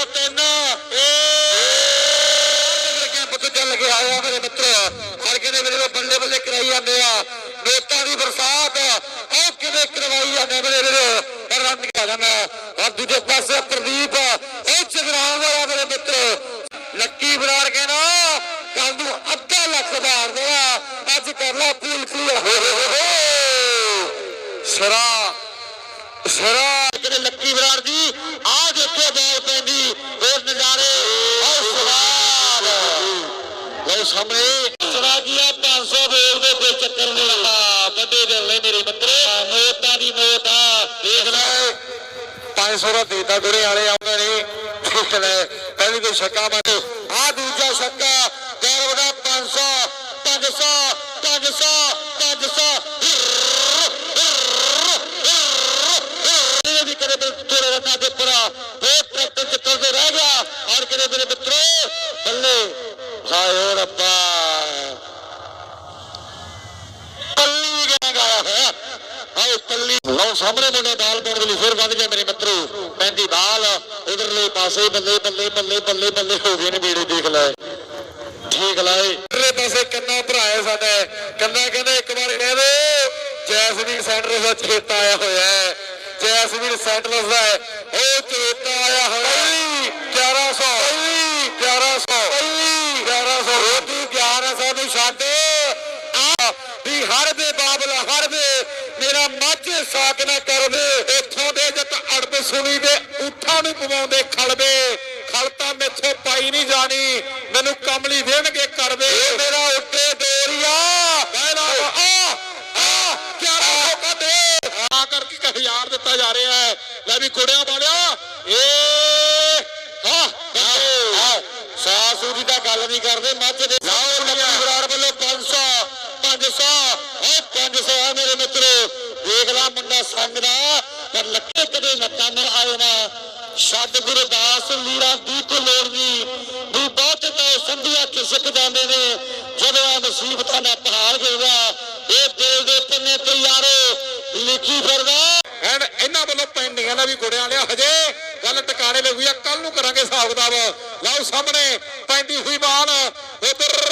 ਬਾਲ ਤਿੰਨ ਏ। ਪੁੱਤ ਚੱਲ ਕੇ ਆਇਆ ਮੇਰੇ ਮਿੱਤਰ। ਹਲਕੇ ਦੇ ਮੇਰੇ ਬੱਲੇ ਬੱਲੇ ਕਰਾਈ ਜਾਂਦੇ ਆ। ਨੋਟਾਂ ਦੀ ਬਰਸਾਤ ਉਹ ਕਿਵੇਂ ਕਰਵਾਈ ਜਾਂਦੇ ਮੇਰੇ ਵੀਰੋ। ਰਨ ਆ ਜਾਂਦਾ। ਔਰ ਦੂਜੇ ਪਾਸੇ ਪ੍ਰਦੀਪ ਉਹ ਜਗਰਾਉਂ ਵਾਲਾ ਮੇਰੇ ਮਿੱਤਰ। ਲੱਕੀ ਬਰਾੜ ਕਹਿੰਦਾ ਕੱਲ ਨੂੰ ਅੱਧਾ ਲੱਖ ਮਾਰ ਦੇਣਾ ਅੱਜ ਕਰ ਲਾ ਪੂਲ ਕਲੀਅਰ ਸਰਾ। ਸਰਾ ਕਿਤੇ ਲੱਕੀ ਬਰਾੜ ਜੀ ਆ ਦੇਖੋ ਬਾਲ ਪੈਂਦੀ ਹੋਰ ਨਜ਼ਾਰੇ ਉਹ ਸਵਾਦ ਲੋ ਸਾਹਮਣੇ। ਸਰਾ ਕੀ ਆ 500 ਬੋਲ ਦੇ ਕੋਈ ਚੱਕਰ ਨਹੀਂ। ਆ ਵੱਡੇ ਦਿਲ ਨੇ ਮੇਰੇ ਮਿੱਤਰੇ ਨੋਟਾਂ ਦੀ ਨੋਟ ਆ। ਦੇਖ ਲੈ 500 ਦਾ ਦੇਤਾ ਗੁਰੇ ਵਾਲੇ ਆਉਂਦੇ ਨੇ। ਦੇਖ ਲੈ ਪਹਿਲੀ ਕੋਈ ਛੱਕਾ ਮਾਰ। ਆ ਦੂਜਾ ਛੱਕਾ ਗੌਰਵ ਦਾ 500 500 500 500 ਇਹ ਵੀ ਕਦੇ ਮੇਰੇ ਥੋੜੇ ਰੰਨਾਂ ਦੇ ਉੱਪਰ ਬਹੁਤ ਟਰੈਕਟਰ ਚੱਕਰ ਦੇ ਰਹਿ ਗਿਆ। ਔਰ ਕਦੇ ਮੇਰੇ ਮਿੱਤਰੋ ਬੱਲੇ ਹਾਏ ਓ ਰੱਬਾ ਪੱਲੀ ਗਿਆ ਗਾਇਆ ਹੋਇਆ ਆਏ ਪੱਲੀ ਲਓ ਸਾਹਮਣੇ ਮੁੰਡੇ ਬਾਲ ਪਾਉਣ ਦੇ ਲਈ ਫਿਰ ਵੱਧ ਗਿਆ ਮੇਰੇ ਮਿੱਤਰੋ। ਪੈਂਦੀ ਬਾਲ ਉਧਰਲੇ ਪਾਸੇ ਬੱਲੇ ਬੱਲੇ ਬੱਲੇ ਬੱਲੇ ਬੱਲੇ ਹੋ ਗਏ ਨੇ ਬੇੜੇ, ਦੇਖ ਲੈ। ਠੀਕ ਲਾਏ ਉਧਰਲੇ ਪਾਸੇ ਕੰਨਾ ਭਰਾਏ ਸਾਡਾ। ਕੰਨਾ ਕਹਿੰਦੇ ਇੱਕ ਵਾਰ ਕਹਿ ਦੋ। ਜੈਸਮੀਨ ਸੈਂਟਰ ਦਾ ਚੇਤਾ ਆਇਆ ਹੋਇਆ ਹੈ। ਜੈਸਮੀਨ ਸੈਂਟਰਸ ਦਾ ਉਹ ਚੇਤਾ ਆਇਆ ਹੋਇਆ ਹੈ। 1100 1100 1100 ਰੋਟੀ 1100 ਨੂੰ ਛੱਡ। ਆ, ਵੀ ਹਰ ਦੇ ਬਾਬਲ, ਹਰ ਦੇ। ਮੇਰਾ ਮੱਝ ਸਾਕ ਨਾ ਕਰਵੇ ਇੱਥੋਂ ਦੇ ਜੱਟ ਅੜਬ ਸੁਣੀ ਦੇ ਉਠਾਂ ਨੂੰ ਪਵਾਉਂਦੇ ਖਲਵੇ। ਖਲ ਤਾਂ ਮੈਥੋਂ ਪਾਈ ਨਹੀਂ ਜਾਣੀ ਮੈਨੂੰ ਕਮਲੀ ਦੇਣਗੇ ਕਰਵੇ। ਮੇਰਾ ਉੱਤੇ ਡੋਰੀਆ। ਕਹਿਣਾ ਆ ਆ ਕਿਆਰਾ ਹੋਕਾ ਦੇ। ਆ ਕਰਕੇ ਹਜ਼ਾਰ ਦਿੱਤਾ ਜਾ ਰਿਹਾ ਹੈ। ਲੈ ਵੀ ਕੁੜਿਆਂ ਵਾਲਿਆ ਏ ਹਾਂ ਸਾਸੂ ਦੀ ਤਾਂ ਗੱਲ ਨਹੀਂ ਕਰਦੇ ਮੱਝ ਦੇ ਲਾਓ ਲੱਕੀ ਬਰਾੜ ਵੱਲੋਂ 500 500 ਓ 500 ਆ ਮੇਰੇ ਮਿੱਤਰੋ ਦੇਖ ਲਾ ਮੁੰਡਾ ਸੰਗ ਦਾ, ਪਰ ਲੱਕੇ ਕਦੇ ਨੱਕਾਂ ਨਾਲ ਆਏ ਨਾ। ਛੱਡ ਗੁਰਦਾਸ ਲੀੜਾ ਦੀ ਕੋ ਲੋੜ ਨਹੀਂ। ਵੀ ਬਹੁਤ ਤਾਂ ਸੰਧੀਆਂ ਖਿਸਕ ਜਾਂਦੇ ਨੇ। ਜਦੋਂ ਆ ਮੁਸੀਬਤਾਂ ਦਾ ਪਹਾੜ ਗਿਰਦਾ, ਇਹ ਦਿਲ ਦੇ ਪੰਨੇ ਤੇ ਯਾਰੋ ਲਿਖੀ ਫਿਰਦਾ। ਐਂਡ ਇਹਨਾਂ ਵੱਲੋਂ ਪੈਂਡਿੰਗਾਂ ਦਾ ਵੀ ਗੁੜਿਆਂ ਲਿਆ। ਹਜੇ ਗੱਲ ਟਿਕਾਣੇ ਲਈ ਕੱਲ ਨੂੰ ਕਰਾਂਗੇ ਹਿਸਾਬ ਕਿਤਾਬ ਲਓ ਸਾਹਮਣੇ, ਪੈਂਦੀ ਹੋਈ ਬਾਲ ਉਧਰ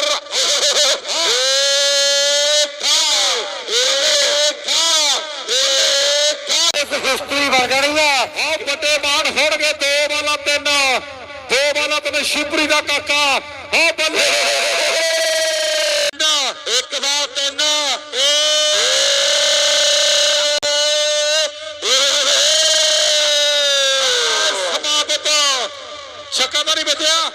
ਹਿਸਟਰੀ ਬਣ ਜਾਣੀ ਆ। ਆ ਵੱਡੇ ਬਾਣ ਹੋਣਗੇ ਦੋ ਬਾਲਾਂ ਤਿੰਨ। ਦੋ ਬਾਲਾਂ ਤਿੰਨ ਸ਼ਿਪਰੀ ਦਾ ਕਾਕਾ। ਆ ਬੱਲੇ। ਇੱਕ ਬਾਲ ਤਿੰਨ। ਸਮਾਪਤ। ਛੱਕਾ ਨਹੀਂ ਵੱਜਿਆ